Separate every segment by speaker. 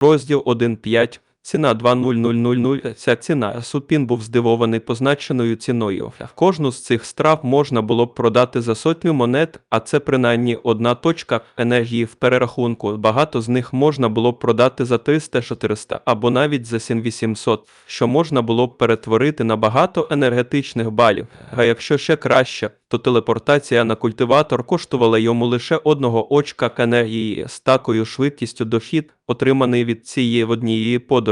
Speaker 1: Розділ 1.5. Ціна 2.0000. Ця ціна. Супін був здивований позначеною ціною. Кожну з цих страв можна було б продати за сотню монет, а це принаймні одна точка енергії в перерахунку. Багато з них можна було б продати за 300-400 або навіть за 7800, що можна було б перетворити на багато енергетичних балів. А якщо ще краще, то телепортація на культиватор коштувала йому лише одного очка енергії з такою швидкістю дохід, отриманий від цієї однієї подорожі.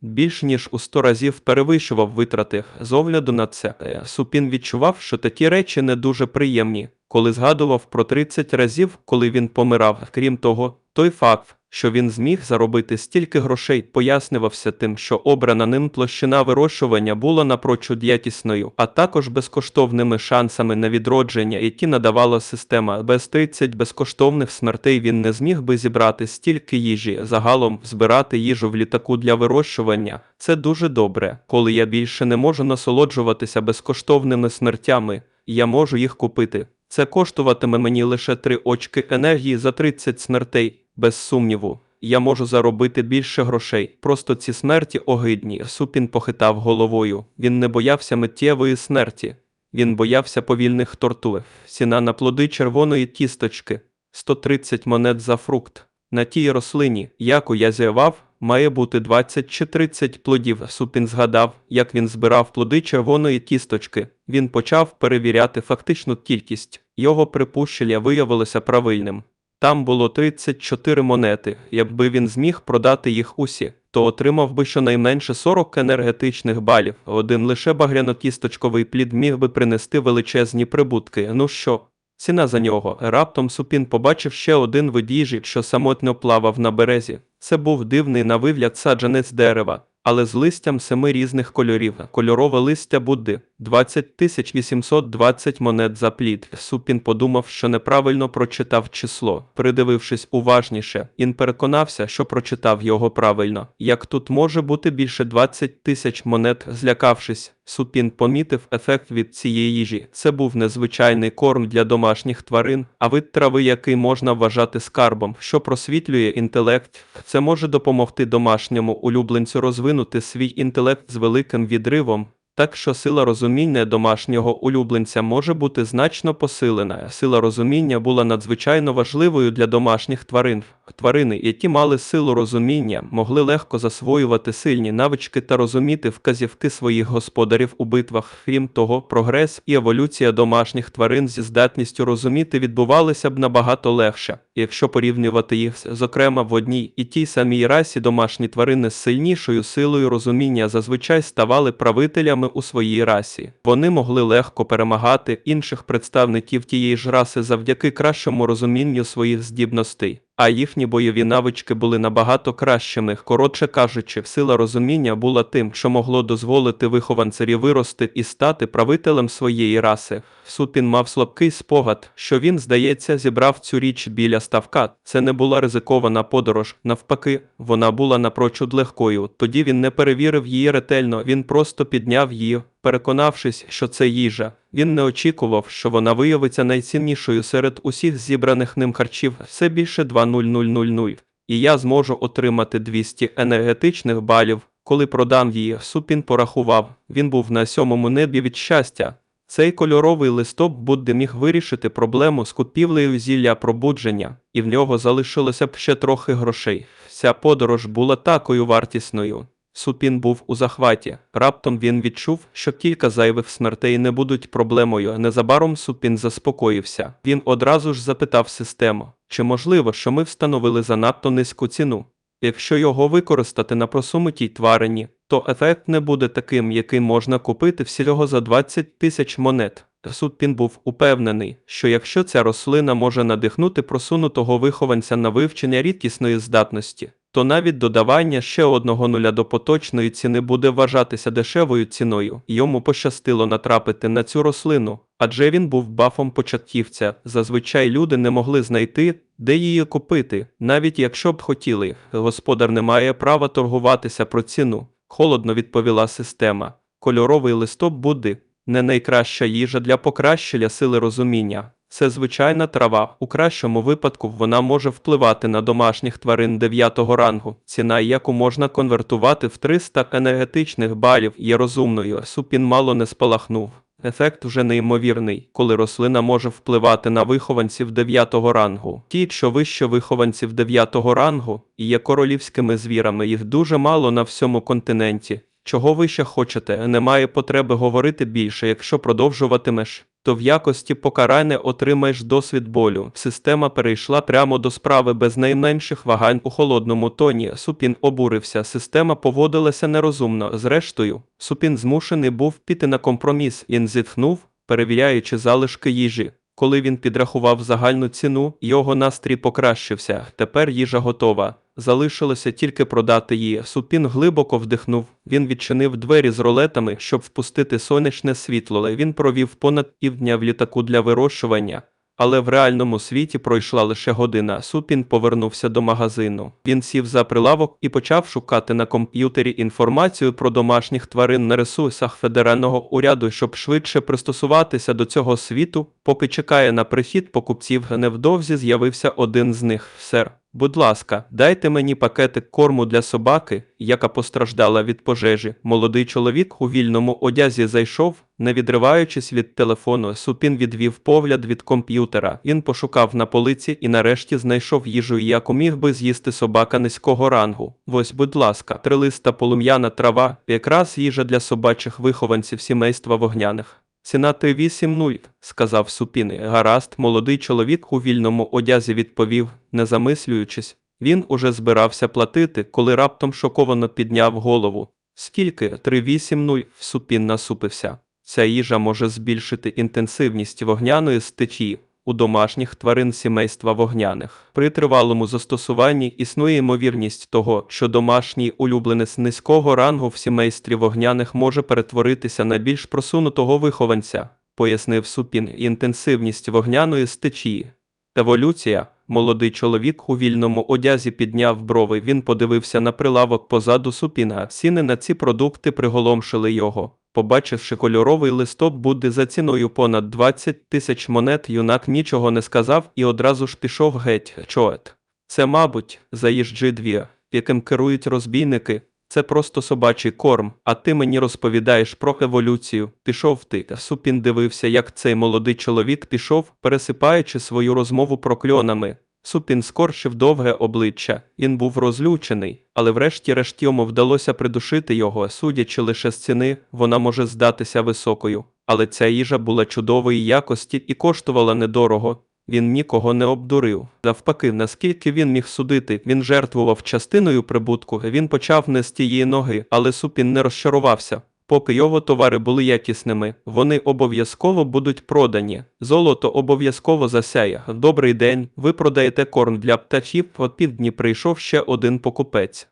Speaker 1: Більш ніж у сто разів перевищував витрати. З огляду на це, е, Супін відчував, що такі речі не дуже приємні, коли згадував про 30 разів, коли він помирав. Крім того, той факт, що він зміг заробити стільки грошей, пояснювався тим, що обрана ним площина вирощування була напрочуд якісною, а також безкоштовними шансами на відродження, які надавала система. Без 30 безкоштовних смертей він не зміг би зібрати стільки їжі. Загалом збирати їжу в літаку для вирощування це дуже добре. Коли я більше не можу насолоджуватися безкоштовними смертями, я можу їх купити. Це коштуватиме мені лише три очки енергії за 30 смертей, без сумніву. Я можу заробити більше грошей. Просто ці смерті огидні. Супін похитав головою. Він не боявся миттєвої смерті. Він боявся повільних тортур. Ціна на плоди червоної кісточки 130 монет за фрукт. На тій рослині, яку я зірвав, має бути 20 чи 30 плодів. Супін згадав, як він збирав плоди червоної кісточки. Він почав перевіряти фактичну кількість. Його припущення виявилося правильним. Там було 34 монети. Якби він зміг продати їх усі, то отримав би щонайменше 40 енергетичних балів. Один лише багряно-кісточковий плід міг би принести величезні прибутки. Ну що? Ціна за нього. Раптом Супін побачив ще один вид їжі, що самотньо плавав на березі. Це був дивний на вигляд саджанець дерева, але з листям семи різних кольорів. Кольорове листя Будди. 20 тисяч 820 монет за плід. Супін подумав, що неправильно прочитав число. Придивившись уважніше, він переконався, що прочитав його правильно. Як тут може бути більше 20 тисяч монет, злякавшись, Супін помітив ефект від цієї їжі. Це був незвичайний корм для домашніх тварин, а вид трави, який можна вважати скарбом, що просвітлює інтелект. Це може допомогти домашньому улюбленцю розвинути свій інтелект з великим відривом. Так що сила розуміння домашнього улюбленця може бути значно посилена. Сила розуміння була надзвичайно важливою для домашніх тварин. Тварини, які мали силу розуміння, могли легко засвоювати сильні навички та розуміти вказівки своїх господарів у битвах. Крім того, прогрес і еволюція домашніх тварин зі здатністю розуміти відбувалися б набагато легше, якщо порівнювати їх, зокрема в одній і тій самій расі домашні тварини з сильнішою силою розуміння зазвичай ставали правителями у своїй расі. Вони могли легко перемагати інших представників тієї ж раси завдяки кращому розумінню своїх здібностей. А їхні бойові навички були набагато кращими. Коротше кажучи, сила розуміння була тим, що могло дозволити вихованцеві вирости і стати правителем своєї раси. Супін мав слабкий спогад, що він, здається, зібрав цю річ біля ставка. Це не була ризикована подорож. Навпаки, вона була напрочуд легкою. Тоді він не перевірив її ретельно, він просто підняв її. Переконавшись, що це їжа, він не очікував, що вона виявиться найціннішою серед усіх зібраних ним харчів все більше 2.0000. І я зможу отримати 200 енергетичних балів, коли продам її. Супін порахував. Він був на сьомому небі від щастя. Цей кольоровий листоп Будди міг вирішити проблему з купівлею зілля пробудження, і в нього залишилося б ще трохи грошей. Вся подорож була такою вартісною. Супін був у захваті. Раптом він відчув, що кілька зайвих смертей не будуть проблемою. Незабаром Супін заспокоївся. Він одразу ж запитав систему, чи можливо, що ми встановили занадто низьку ціну. Якщо його використати на просумитій тварині, то ефект не буде таким, який можна купити всього за 20 тисяч монет. Супін був упевнений, що якщо ця рослина може надихнути просунутого вихованця на вивчення рідкісної здатності, то навіть додавання ще одного нуля до поточної ціни буде вважатися дешевою ціною. Йому пощастило натрапити на цю рослину, адже він був бафом початківця. Зазвичай люди не могли знайти, де її купити, навіть якщо б хотіли. Господар не має права торгуватися про ціну. Холодно відповіла система. Кольоровий листоп Будди не найкраща їжа для покращення сили розуміння. Це звичайна трава. У кращому випадку вона може впливати на домашніх тварин 9 рангу. Ціна, яку можна конвертувати в 300 енергетичних балів, є розумною. Супін мало не спалахнув. Ефект вже неймовірний, коли рослина може впливати на вихованців 9 рангу. Ті, що вище вихованців 9 рангу, і є королівськими звірами, їх дуже мало на всьому континенті. Чого ви ще хочете? Немає потреби говорити більше, якщо продовжуватимеш, то в якості покарання отримаєш досвід болю. Система перейшла прямо до справи без найменших вагань у холодному тоні. Супін обурився. Система поводилася нерозумно. Зрештою, Супін змушений був піти на компроміс. Він зітхнув, перевіряючи залишки їжі. Коли він підрахував загальну ціну, його настрій покращився. Тепер їжа готова. Залишилося тільки продати її. Супін глибоко вдихнув. Він відчинив двері з ролетами, щоб впустити сонячне світло. Він провів понад півдня в літаку для вирощування. Але в реальному світі пройшла лише година. Супін повернувся до магазину. Він сів за прилавок і почав шукати на комп'ютері інформацію про домашніх тварин на ресурсах федерального уряду, щоб швидше пристосуватися до цього світу. Поки чекає на прихід покупців, невдовзі з'явився один з них. Сер, будь ласка, дайте мені пакетик корму для собаки, яка постраждала від пожежі. Молодий чоловік у вільному одязі зайшов, не відриваючись від телефону, Супін відвів погляд від комп'ютера. Він пошукав на полиці і нарешті знайшов їжу, яку міг би з'їсти собака низького рангу. Ось, будь ласка, трилиста полум'яна трава, якраз їжа для собачих вихованців сімейства вогняних. Ціна 380, сказав супіни. Гаразд, молодий чоловік у вільному одязі відповів, не замислюючись. Він уже збирався платити, коли раптом шоковано підняв голову. Скільки? 380, Супін насупився. Ця їжа може збільшити інтенсивність вогняної стечії у домашніх тварин сімейства вогняних. При тривалому застосуванні існує ймовірність того, що домашній улюбленець низького рангу в сімействі вогняних може перетворитися на більш просунутого вихованця, пояснив Супін. Інтенсивність вогняної стечії. Еволюція. Молодий чоловік у вільному одязі підняв брови. Він подивився на прилавок позаду супіна. Ціни на ці продукти приголомшили його. Побачивши кольоровий листок Будди за ціною понад 20 тисяч монет, юнак нічого не сказав і одразу ж пішов геть. Чоет. Це, мабуть, заїжджи дві, яким керують розбійники. Це просто собачий корм, а ти мені розповідаєш про еволюцію. Пішов ти. Супін дивився, як цей молодий чоловік пішов, пересипаючи свою розмову прокльонами. Супін скоршив довге обличчя. Він був розлючений, але врешті-решт йому вдалося придушити його, судячи лише з ціни, вона може здатися високою. Але ця їжа була чудової якості і коштувала недорого. Він нікого не обдурив. Навпаки, наскільки він міг судити, він жертвував частиною прибутку. Він почав не з тієї ноги, але Супін не розчарувався. Поки його товари були якісними, вони обов'язково будуть продані. Золото обов'язково засяє. Добрий день, ви продаєте корм для птахів. От півдні прийшов ще один покупець.